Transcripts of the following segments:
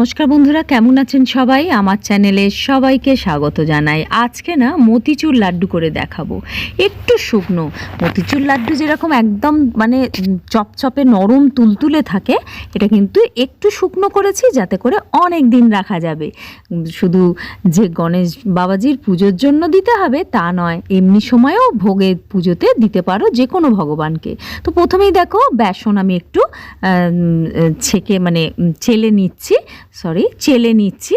নমস্কার বন্ধুরা, কেমন আছেন সবাই? আমার চ্যানেলে সবাইকে স্বাগত জানাই। আজকে না মতিচুর লাড্ডু করে দেখাবো। একটু শুকনো। মতিচুর লাড্ডু যেরকম একদম মানে চপচপে নরম তুলতুলে থাকে, এটা কিন্তু একটু শুকনো করেছি যাতে করে অনেক দিন রাখা যাবে। শুধু যে গণেশ বাবাজির পুজোর জন্য দিতে হবে, তা নয়, এমনি সময়েও ভোগে পুজোতে দিতে পারো যে কোনো ভগবানকে। তো প্রথমেই দেখো, বেসন আমি একটু ছেঁকে মানে ছেলে নিচ্ছি। সরি চেলে নিচ্ছি।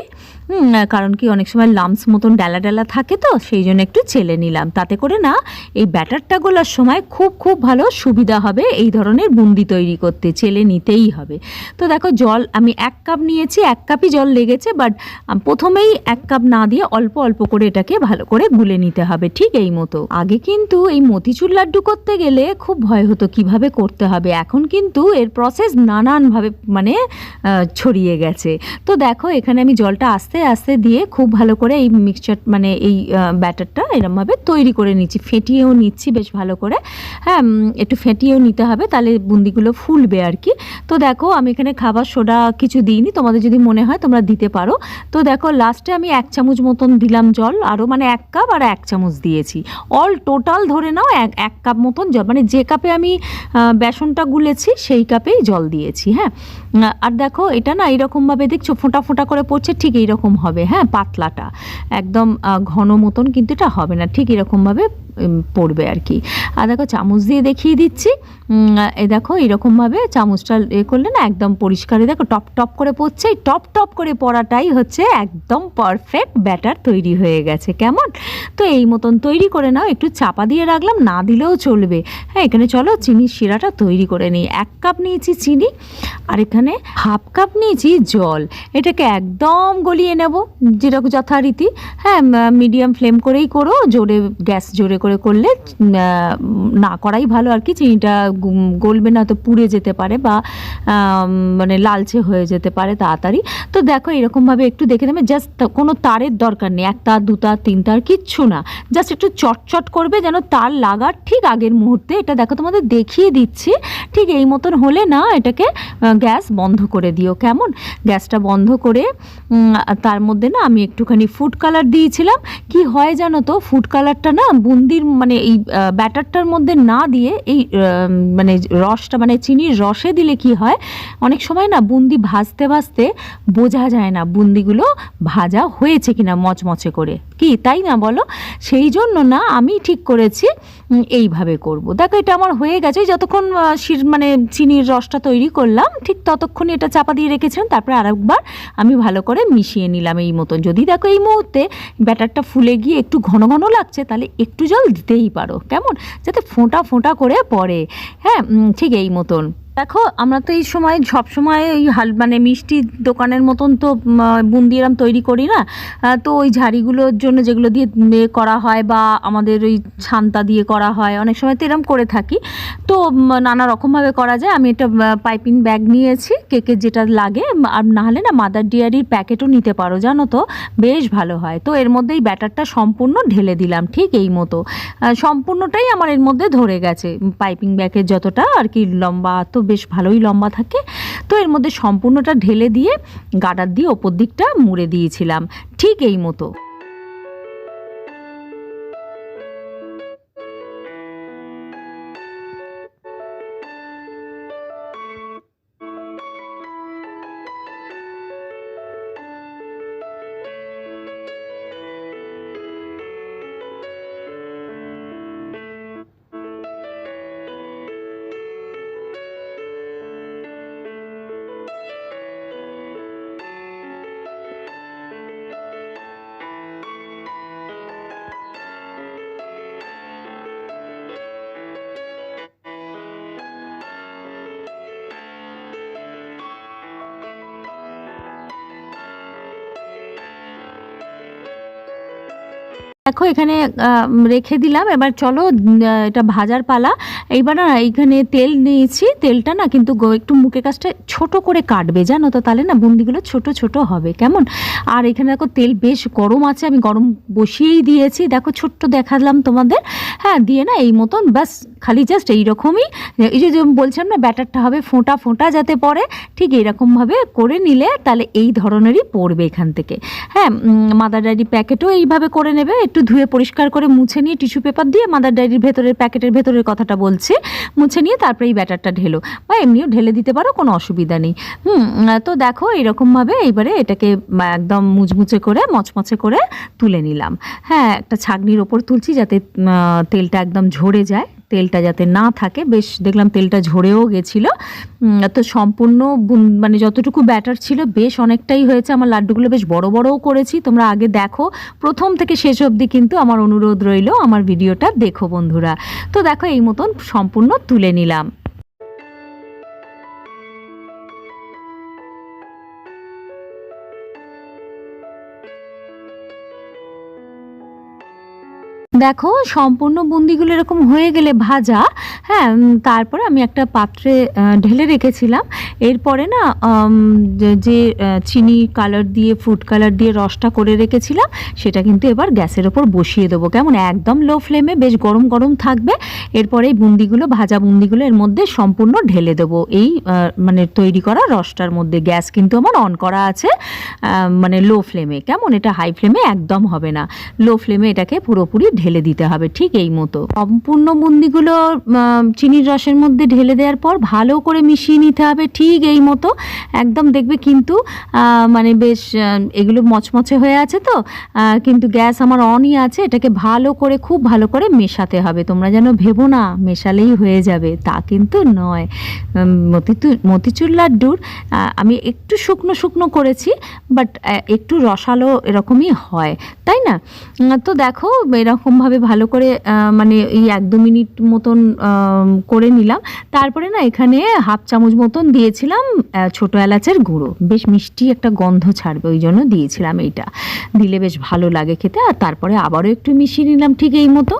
কারণ কি অনেক সময় লামস মতন ডালা ডালা থাকে তো, সেই জন্য একটু চেলে নিলাম। তাতে করে না এই ব্যাটারটা গোলার সময় খুব খুব ভালো সুবিধা হবে এই ধরনের বুন্দি তৈরি করতে, চেলে নিতেই হবে। তো দেখো জল, আমি এক কাপ নিয়েছি, এক কাপই জল লেগেছে বাট প্রথমেই এক কাপ না দিয়ে অল্প অল্প করে এটাকে ভালো করে গুলে নিতে হবে, ঠিক এই মতো। আগে কিন্তু এই মতিচুর লাড্ডু করতে গেলে খুব ভয় হতো কীভাবে করতে হবে, এখন কিন্তু এর প্রসেস নানানভাবে মানে ছড়িয়ে গেছে। তো দেখো এখানে আমি জলটা আস্তে আস্তে আস্তে দিয়ে খুব ভালো করে এই মিক্সচার মানে এই ব্যাটারটা এরমভাবে তৈরি করে নিচ্ছি। ফেটিয়েও নিচ্ছি বেশ ভালো করে। হ্যাঁ একটু ফেটিয়েও নিতে হবে, তাহলে বুন্দিগুলো ফুলবে আর কি। তো দেখো, আমি এখানে খাবার সোডা কিছু দিইনি, তোমাদের যদি মনে হয় তোমরা দিতে পারো। তো দেখো লাস্টে আমি এক চামচ মতন দিলাম জল আরও মানে এক কাপ আর এক চামচ দিয়েছি। অল টোটাল ধরে নাও, এক এক কাপ মতন জল মানে যে কাপে আমি বেসনটা গুলেছি, সেই কাপেই জল দিয়েছি হ্যাঁ। আর দেখো, এটা না এইরকমভাবে দেখছ, ফোঁটা ফোঁটা করে পড়ছে, ঠিক এইরকম হবে হ্যাঁ পাতলাটা। একদম ঘন মতন কিন্তু এটা হবে না, ঠিক এরকমভাবে পড়বে আর কি। আর দেখো, চামচ দিয়ে দেখিয়ে দিচ্ছি। এ দেখো, এরকমভাবে চামচটা এ করলে না একদম পরিষ্কার দেখো, টপ টপ করে পড়ছে। এই টপ টপ করে পড়াটাই হচ্ছে একদম পারফেক্ট ব্যাটার তৈরি হয়ে গেছে। কেমন? তো এই মতন তৈরি করে নাও, একটু চাপা দিয়ে রাখলাম, না দিলেও চলবে। হ্যাঁ এখানে চলো চিনির শিরাটা তৈরি করে নিই। এক কাপ নিয়েছি চিনি, আর এখানে হাফ কাপ নিয়েছি জল। এটাকে একদম গলিয়ে নেব, যেরকম যথারীতি। হ্যাঁ মিডিয়াম ফ্লেম করেই করো, জোরে, গ্যাস জোরে করে করলে না করাই ভালো আর কি, চিনিটা গলবে না তো পুড়ে যেতে পারে বা মানে লালচে হয়ে যেতে পারে তাড়াতাড়ি। তো দেখো, এরকমভাবে একটু দেখে নেবে, জাস্ট কোনো তারের দরকার নেই। এক তার, দু তার, তিন তার, কিচ্ছু না জাস্ট একটু চটচট করবে যেন তার লাগার ঠিক আগের মুহূর্তে। এটা দেখো তোমাদের দেখিয়ে দিচ্ছি। ঠিক এই মতন হলে না এটাকে গ্যাস বন্ধ করে দিও। কেমন? গ্যাসটা বন্ধ করে তার মধ্যে না আমি একটুখানি ফুড কালার দিয়েছিলাম। কি হয় জানো তো ফুড কালারটা না বুন্দির মানে এই ব্যাটারটার মধ্যে না দিয়ে এই মানে রসটা মানে চিনির রসে দিলে কি হয়, অনেক সময় না বুন্দি ভাজতে ভাজতে বোঝা যায় না বুন্দিগুলো ভাজা হয়েছে কিনা মচমচে করে। কি, তাই না বলো? সেই জন্য না আমি ঠিক করেছি এইভাবে করব। দেখো, এটা আমার হয়ে গেছে। যতক্ষণ শির- মানে চিনির রসটা তৈরি করলাম, ঠিক ততক্ষণ এটা চাপা দিয়ে রেখেছিলাম। তারপরে আরেকবার আমি ভালো করে মিশিয়ে নিলাম এই মতন। যদি দেখো এই মুহূর্তে ব্যাটারটা ফুলে গিয়ে একটু ঘন ঘন লাগছে, তাহলে একটু জল দিতেই পারো। কেমন? যাতে ফোঁটা ফোঁটা করে পড়ে। হ্যাঁ ঠিক এই মতন। দেখো, আমরা তো এই সময়, সব সময় ওই হাল মানে মিষ্টি দোকানের মতন তো বুন্দি এরম তৈরি করি না। তো ওই ঝাড়িগুলোর জন্য যেগুলো দিয়ে করা হয় বা আমাদের ওই ছান্তা দিয়ে করা হয়। অনেক সময় তো এরম করে থাকি। তো নানা রকমভাবে করা যায়। আমি একটা পাইপিং ব্যাগ নিয়েছি। কেকের যেটা লাগে আর না হলে না মাদার ডিয়ারির প্যাকেটও নিতে পারো, জানো তো? বেশ ভালো হয়। তো এর মধ্যেই ব্যাটারটা সম্পূর্ণ ঢেলে দিলাম, ঠিক এই মতো। সম্পূর্ণটাই আমার এর মধ্যে ধরে গেছে পাইপিং ব্যাগের যতটা, আর কি লম্বা তো বেশ ভালোই লম্বা থাকে। তো এর মধ্যে সম্পূর্ণটা ঢেলে দিয়ে গাডার দিয়ে ওপর দিকটা মুড়ে দিয়েছিলাম, ঠিক এই মতো। দেখো, এখানে রেখে দিলাম। এবার চলো এটা ভাজার পালা। এইবার না, এইখানে তেল নিয়েছি। তেলটা না কিন্তু একটু মুখের কাছটা ছোট করে কাটবে, জানো তো? তাহলে না বুন্দিগুলো ছোট ছোট হবে, কেমন? আর এখানে দেখো, তেল বেশ গরম আছে, আমি গরম বসিয়েই দিয়েছি। দেখো, ছোট্ট দেখালাম তোমাদের। হ্যাঁ দিয়ে না এই মতন, ব্যাস, খালি জাস্ট এইরকমই। এই যে বলছিলাম না, ব্যাটারটা হবে ফোঁটা ফোঁটা যাতে পড়ে, ঠিক এইরকমভাবে করে নিলে তাহলে এই ধরনেরই পড়বে এখান থেকে। হ্যাঁ মাদার ডায়েরি প্যাকেটও এইভাবে করে নেবে একটু ধুয়ে পরিষ্কার করে মুছে নিয়ে টিস্যু পেপার দিয়ে মাদার ডায়েরির ভেতরের প্যাকেটের ভেতরের কথাটা বলছি, মুছে নিয়ে তারপরে এই ব্যাটারটা ঢেলো। বা এমনিও ঢেলে দিতে পারো, কোনো অসুবিধা নেই। হুম, তো দেখো এরকমভাবে এইবারে এটাকে একদম মুচমুচে করে, মচমচে করে তুলে নিলাম। হ্যাঁ একটা ছাগনির ওপর তুলছি যাতে তেলটা একদম ঝরে যায়। তেলটা যাতে না থাকে। বেশ, দেখলাম তেলটা ঝরেও গেছিল। তো সম্পূর্ণ মানে যতটুকু ব্যাটার ছিল, বেশ অনেকটাই হয়েছে। আমার লাড্ডুগুলো বেশ বড় বড়ও করেছি। তোমরা আগে দেখো। প্রথম থেকে শেষ অবধি কিন্তু আমার অনুরোধ রইল আমার ভিডিওটা দেখো বন্ধুরা। তো দেখো এই মতন সম্পূর্ণ তুলে নিলাম। দেখো, সম্পূর্ণ বুন্দিগুলো এরকম হয়ে গেলে ভাজা। হ্যাঁ তারপরে আমি একটা পাত্রে ঢেলে রেখেছিলাম। এরপরে না যে- চিনি কালার দিয়ে ফুড কালার দিয়ে রসটা করে রেখেছিলাম, সেটা কিন্তু এবার গ্যাসের ওপর বসিয়ে দেবো। কেমন? একদম লো ফ্লেমে বেশ গরম গরম থাকবে। এরপরে এই বুন্দিগুলো, ভাজা বুন্দিগুলো এর মধ্যে সম্পূর্ণ ঢেলে দেবো। এই মানে তৈরি করা রসটার মধ্যে। গ্যাস কিন্তু আমার অন করা আছে মানে লো ফ্লেমে কেমন? এটা হাই ফ্লেমে একদম হবে না। লো ফ্লেমে এটাকে পুরোপুরি ঢেলে দিতে হবে, ঠিক এই মতো। সম্পূর্ণ বুন্দিগুলো চিনির রসের মধ্যে ঢেলে দেওয়ার পর ভালো করে মিশিয়ে নিতে হবে, ঠিক এই মতো। একদম দেখবে কিন্তু মানে বেশ এগুলো মচমচে হয়ে আছে তো কিন্তু গ্যাস আমার অনই আছে, এটাকে ভালো করে, খুব ভালো করে মেশাতে হবে। তোমরা যেন ভেবো না, মেশালেই হয়ে যাবে, তা কিন্তু নয়। মতিচুর মতিচুর লাড্ডুর আমি একটু শুকনো শুকনো করেছি, বাট একটু রসালো এরকমই হয়, তাই না? তো দেখো এরকমভাবে ভালো করে মানে এই এক দু মিনিট মতন করে নিলাম। তারপরে না এখানে হাফ চামচ মতন দিয়েছিলাম ছোট এলাচের গুঁড়ো। বেশ মিষ্টি একটা গন্ধ ছাড়বে, ওই জন্য দিয়েছিলাম এইটা। দিলে বেশ ভালো লাগে খেতে। আর তারপরে আবারও একটু মিশিয়ে নিলাম ঠিক এই মতো।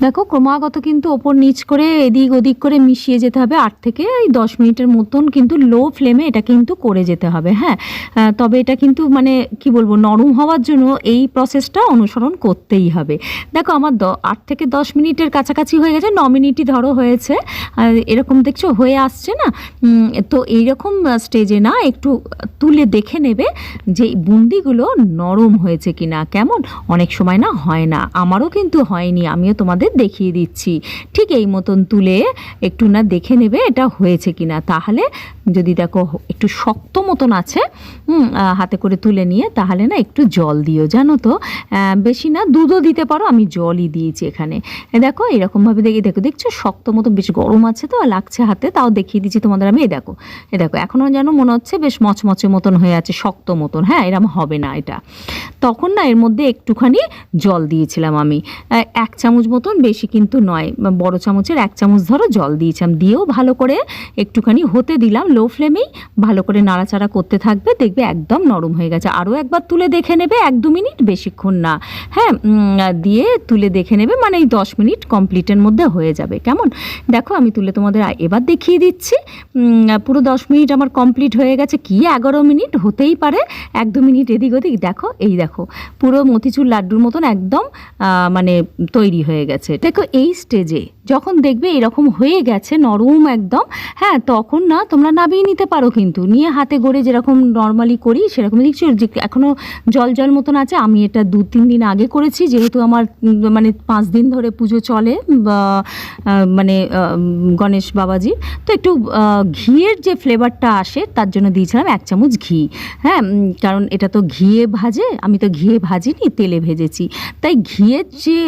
দেখো, ক্রমাগত কিন্তু ওপর নিচ করে এদিক ওদিক করে মিশিয়ে যেতে হবে। আট থেকে এই দশ মিনিটের মতন কিন্তু লো ফ্লেমে এটা কিন্তু করে যেতে হবে হ্যাঁ? তবে এটা কিন্তু মানে কি বলব, নরম হওয়ার জন্য এই প্রসেসটা অনুসরণ করতেই হবে। দেখো, আমার দ, আট থেকে দশ মিনিটের কাছাকাছি হয়ে গেছে, ন মিনিটই ধরো হয়েছে। এরকম দেখছ, হয়ে আসছে না? তো এইরকম স্টেজে না একটু তুলে দেখে নেবে যে বুন্দিগুলো নরম হয়েছে কিনা। কেমন? অনেক সময় না হয় না। আমারও কিন্তু হয়নি, আমিও তোমাদের দেখিয়ে দিচ্ছি। ঠিক এই মতন তুলে একটু না দেখে নেবে এটা হয়েছে কি না তাহলে যদি দেখো একটু শক্ত মতন আছে হাতে করে তুলে নিয়ে তাহলে না একটু জল দিও। জানো তো বেশি না দুধও দিতে পারো, আমি জলই দিয়েছি এখানে। দেখো, এরকমভাবে দেখে, দেখো, দেখছ? শক্ত মতো বেশ গরম আছে তো লাগছে হাতে, তাও দেখিয়ে দিচ্ছি তোমাদের আমি। এ দেখো এ দেখো এখনও যেন মনে হচ্ছে বেশ মচমচে মতন হয়ে আছে, শক্ত মতন। হ্যাঁ এরম হবে না এটা। তখন না এর মধ্যে একটুখানি জল দিয়েছিলাম আমি। এক চামচ মতন বেশি কিন্তু নয়। বড় চামচের এক চামচ ধরো জল দিয়েছিলাম। দিয়েও ভালো করে একটুখানি হতে দিলাম লো ফ্লেমেই ভালো করে নাড়াচাড়া করতে থাকবে, দেখবে একদম নরম হয়ে গেছে। আরও একবার তুলে দেখে নেবে, এক দু মিনিট বেশিক্ষণ না। হ্যাঁ দিয়ে তুলে দেখে নেবে মানে এই দশ মিনিট কমপ্লিটের মধ্যে হয়ে যাবে। কেমন? দেখো, আমি তুলে তোমাদের এবার দেখিয়ে দিচ্ছি। পুরো দশ মিনিট আমার কমপ্লিট হয়ে গেছে। কি এগারো মিনিট? হতেই পারে। এক দু মিনিট এদিক ওদিক। দেখো, এই দেখো, পুরো মতিচুর লাড্ডুর মতন একদম মানে তৈরি হয়ে গেছে। দেখো এই স্টেজে যখন দেখবে এরকম হয়ে গেছে, নরম একদম হ্যাঁ তখন না তোমরা নামিয়ে নিতে পারো কিন্তু। নিয়ে হাতে গড়ে যেরকম নর্মালি করি সেরকম দেখছ যে এখনও জল জল মতন আছে। আমি এটা দু তিন দিন আগে করেছি, যেহেতু আমার মানে পাঁচ দিন ধরে পুজো চলে মানে গণেশ বাবাজি। তো একটু ঘিয়ের যে ফ্লেভারটা আসে, তার জন্য দিয়েছিলাম এক চামচ ঘি। হ্যাঁ কারণ এটা তো ঘিয়ে ভাজে, আমি তো ঘিয়ে ভাজিনি, তেলে ভেজেছি। তাই ঘিয়ের যে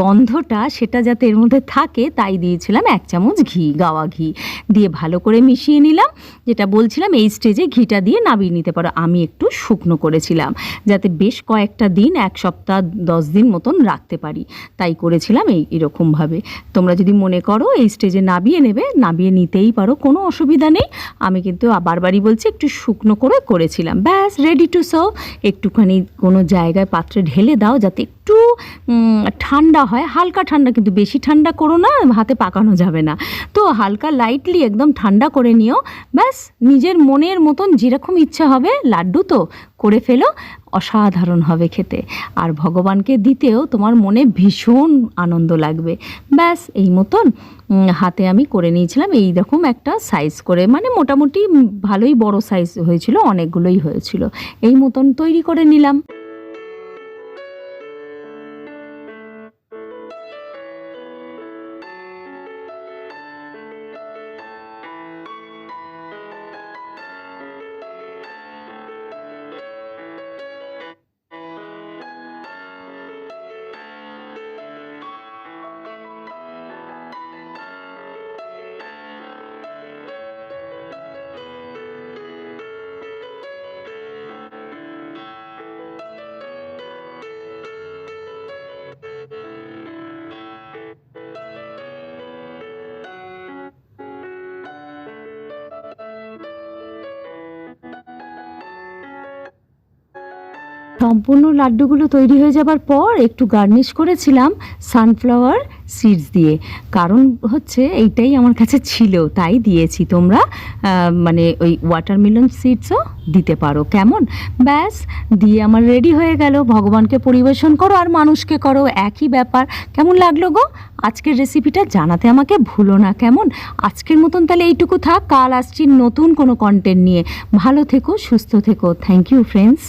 গন্ধটা সেটা যাতে এর মধ্যে থাকে, তাই দিয়েছিলাম এক চামচ ঘি, গাওয়া ঘি। দিয়ে ভালো করে মিশিয়ে নিলাম। যেটা বলছিলাম, এই স্টেজে ঘিটা দিয়ে নাবিয়ে নিতে পারো। আমি একটু শুকনো করেছিলাম, যাতে বেশ কয়েকটা দিন, এক সপ্তাহ, দশ দিন মতন রাখতে পারি। তাই করেছিলাম এই এরকমভাবে। তোমরা যদি মনে করো, এই স্টেজে নাবিয়ে নেবে, নাবিয়ে নিতেই পারো, কোনো অসুবিধা নেই। আমি কিন্তু বারবারই বলছি, একটু শুকনো করে করেছিলাম। ব্যাস রেডি টু সার্ভ একটুখানি কোনো জায়গায় পাত্রে ঢেলে দাও, যাতে একটু ঠান্ডা হয়, হালকা ঠান্ডা, কিন্তু বেশি ঠান্ডা করো না, হাতে পাকানো যাবে না। তো হালকা লাইটলি একদম ঠান্ডা করে নিও। ব্যাস, নিজের মনের মতন যেরকম ইচ্ছা হবে, লাড্ডু তো করে ফেলো, অসাধারণ হবে খেতে। আর ভগবানকে দিতেও তোমার মনে ভীষণ আনন্দ লাগবে। ব্যাস, এই মতন হাতে আমি করে নিয়েছিলাম। এই রকম একটা সাইজ করে মানে মোটামুটি ভালোই বড় সাইজ হয়েছিল, অনেকগুলোই হয়েছিল। এই মতন তৈরি করে নিলাম। সম্পূর্ণ লাড্ডুগুলো তৈরি হয়ে যাবার পর একটু গার্নিশ করেছিলাম সানফ্লাওয়ার সিডস দিয়ে। কারণ হচ্ছে এইটাই আমার কাছে ছিল, তাই দিয়েছি। তোমরা মানে ওই ওয়াটারমেলন সিডসও দিতে পারো। কেমন? ব্যাস, দিয়ে আমার রেডি হয়ে গেল। ভগবানকে পরিবেশন করো আর মানুষকে করো, একই ব্যাপার। কেমন লাগল গো? আজকের রেসিপিটা জানাতে আমাকে ভুলো না, কেমন? আজকের মতন তাহলে এইটুকু থাক। কাল আসছি নতুন কোনো কন্টেন্ট নিয়ে। ভালো থেকো, সুস্থ থেকো। Thank you friends